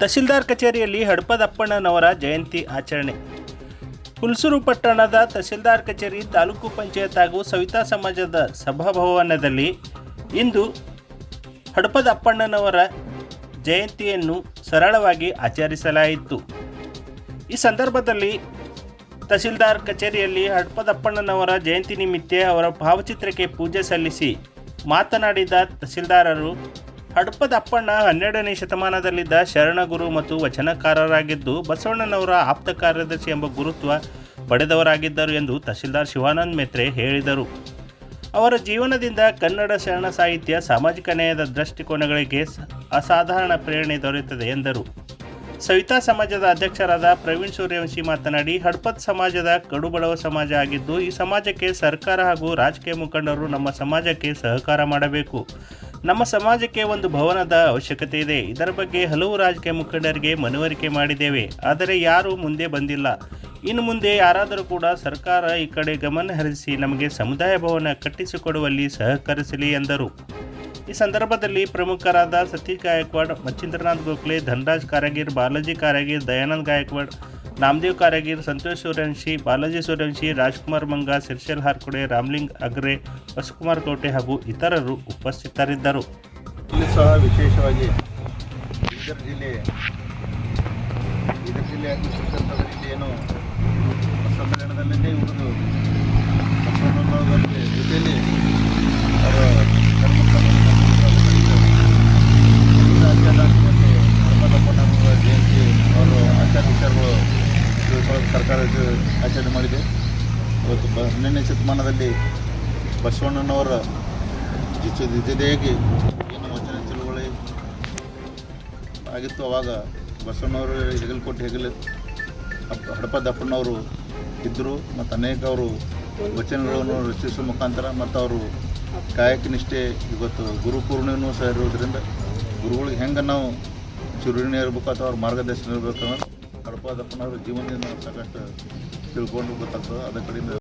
ತಹಸೀಲ್ದಾರ್ ಕಚೇರಿಯಲ್ಲಿ ಹಡಪದಪ್ಪಣ್ಣನವರ ಜಯಂತಿ ಆಚರಣೆ. ಹುಲ್ಸೂರು ಪಟ್ಟಣದ ತಹಸೀಲ್ದಾರ್ ಕಚೇರಿ ತಾಲೂಕು ಪಂಚಾಯತ್ ಹಾಗೂ ಸವಿತಾ ಸಮಾಜದ ಸಭಾಭವನದಲ್ಲಿ ಇಂದು ಹಡಪದಪ್ಪಣ್ಣನವರ ಜಯಂತಿಯನ್ನು ಸರಳವಾಗಿ ಆಚರಿಸಲಾಯಿತು. ಈ ಸಂದರ್ಭದಲ್ಲಿ ತಹಸೀಲ್ದಾರ್ ಕಚೇರಿಯಲ್ಲಿ ಹಡಪದಪ್ಪಣ್ಣನವರ ಜಯಂತಿ ನಿಮಿತ್ತ ಅವರ ಭಾವಚಿತ್ರಕ್ಕೆ ಪೂಜೆ ಸಲ್ಲಿಸಿ ಮಾತನಾಡಿದ ತಹಸೀಲ್ದಾರರು ಹಡಪದಪ್ಪಣ್ಣ ಹನ್ನೆರಡನೇ ಶತಮಾನದಲ್ಲಿದ್ದ ಶರಣಗುರು ಮತ್ತು ವಚನಕಾರರಾಗಿದ್ದು ಬಸವಣ್ಣನವರ ಆಪ್ತ ಕಾರ್ಯದರ್ಶಿ ಎಂಬ ಗುರುತ್ವ ಪಡೆದವರಾಗಿದ್ದರು ಎಂದು ತಹಸೀಲ್ದಾರ್ ಶಿವಾನಂದ್ ಮೆತ್ರೆ ಹೇಳಿದರು. ಅವರ ಜೀವನದಿಂದ ಕನ್ನಡ ಶರಣ ಸಾಹಿತ್ಯ ಸಾಮಾಜಿಕ ನ್ಯಾಯದ ದೃಷ್ಟಿಕೋನಗಳಿಗೆ ಅಸಾಧಾರಣ ಪ್ರೇರಣೆ ದೊರೆಯುತ್ತದೆ ಎಂದರು. ಸವಿತಾ ಸಮಾಜದ ಅಧ್ಯಕ್ಷರಾದ ಪ್ರವೀಣ್ ಸೂರ್ಯವಂಶಿ ಮಾತನಾಡಿ ಹಡ್ಪತ್ ಸಮಾಜದ ಕಡುಬಡವ ಸಮಾಜ ಆಗಿದ್ದು, ಈ ಸಮಾಜಕ್ಕೆ ಸರ್ಕಾರ ಹಾಗೂ ರಾಜಕೀಯ ಮುಖಂಡರು ನಮ್ಮ ಸಮಾಜಕ್ಕೆ ಸಹಕಾರ ಮಾಡಬೇಕು. ನಮ್ಮ ಸಮಾಜಕ್ಕೆ ಒಂದು ಭವನದ ಅವಶ್ಯಕತೆ ಇದೆ. ಇದರ ಬಗ್ಗೆ ಹಲವು ರಾಜಕೀಯ ಮುಖಂಡರಿಗೆ ಮನವರಿಕೆ ಮಾಡಿದ್ದೇವೆ. ಆದರೆ ಯಾರೂ ಮುಂದೆ ಬಂದಿಲ್ಲ. ಇನ್ನು ಮುಂದೆ ಯಾರಾದರೂ ಕೂಡ ಸರ್ಕಾರ ಈ ಕಡೆ ಗಮನ ಹರಿಸಿ ನಮಗೆ ಸಮುದಾಯ ಭವನ ಕಟ್ಟಿಸಿಕೊಡುವಲ್ಲಿ ಸಹಕರಿಸಲಿ ಎಂದರು. ಈ ಸಂದರ್ಭದಲ್ಲಿ ಪ್ರಮುಖರಾದ ಸತೀಶ್ ಗಾಯಕ್ವಾಡ್, ಮಚ್ಚಿಂದ್ರನಾಥ್ ಗೋಖಲೆ, ಧನರಾಜ್ ಕಾರಗೀರ್, ಬಾಲಾಜಿ ಕಾರಗೀರ್, ದಯಾನಂದ್ ಗಾಯಕ್ವಾಡ್ ನಾಮದೇವ್ ಕಾರಗೀರ್, ಸಂತೋಷ್ ಸೂರ್ಯವಂಶಿ, ಬಾಲಾಜಿ ಸೂರ್ಯವಂಶಿ, ರಾಜ್ಕುಮಾರ್ ಮಂಗ ಸಿರ್ಶಲ್ ಹಾರ್ಕುಡೆ, ರಾಮ್ಲಿಂಗ್ ಅಗ್ರೆ ವಸುಕುಮಾರ್ ಕೋಟೆ ಹಾಗೂ ಇತರರು ಉಪಸ್ಥಿತರಿದ್ದರು. ಇಲ್ಲಿ ಸಹ ವಿಶೇಷವಾಗಿ ಬೀದರ್ ಜಿಲ್ಲೆ ಬೀದರ್ ಜಿಲ್ಲೆ ಹಾಗೂ ಸಮ್ಮೇಳನದಲ್ಲೇ ಉಳಿದು ಬಸವಣ್ಣನವರ ಜೊತೆಯಲ್ಲಿ ಅವರ ಧರ್ಮಸ್ಥಳಪ್ಪನವರ ಜಯಂತಿ ಅವರು ಆಚಾರ ವಿಚಾರಗಳು ಸರ್ಕಾರ ಆಚರಣೆ ಮಾಡಿದೆ. ಇವತ್ತು ಹನ್ನೆರಡನೇ ಶತಮಾನದಲ್ಲಿ ಬಸವಣ್ಣನವರ ಜೊತೆ ಜೊತೆಯಾಗಿ ಏನು ವಚನ ಚಳುವಳಿ ಆಗಿತ್ತು, ಅವಾಗ ಬಸವಣ್ಣವರು ಹೆಗಲು ಹೆಗಲ ಹಡಪ ದಪ್ಪಣ್ಣವರು ಇದ್ದರು ಮತ್ತು ಅನೇಕ ಅವರು ವಚನಗಳನ್ನು ರಚಿಸುವ ಮುಖಾಂತರ ಮತ್ತು ಅವರು ಕಾಯಕ ನಿಷ್ಠೆ ಇವತ್ತು ಗುರು ಪೂರ್ಣಿಮೆನೂ ಸಹ ಇರೋದ್ರಿಂದ ಗುರುಗಳಿಗೆ ಹೆಂಗೆ ನಾವು ಚುರುಣಿ ಇರಬೇಕು ಅಥವಾ ಅವ್ರ ಮಾರ್ಗದರ್ಶನ ಇರಬೇಕು ಅನ್ನೋದು ಹಡಪ ಅದಪ್ಪನವ್ರ ಜೀವನದಿಂದ ಸಾಕಷ್ಟು ತಿಳ್ಕೊಂಡು ಗೊತ್ತಾಗ್ತದೆ. ಅದ ಕಡೆಯಿಂದ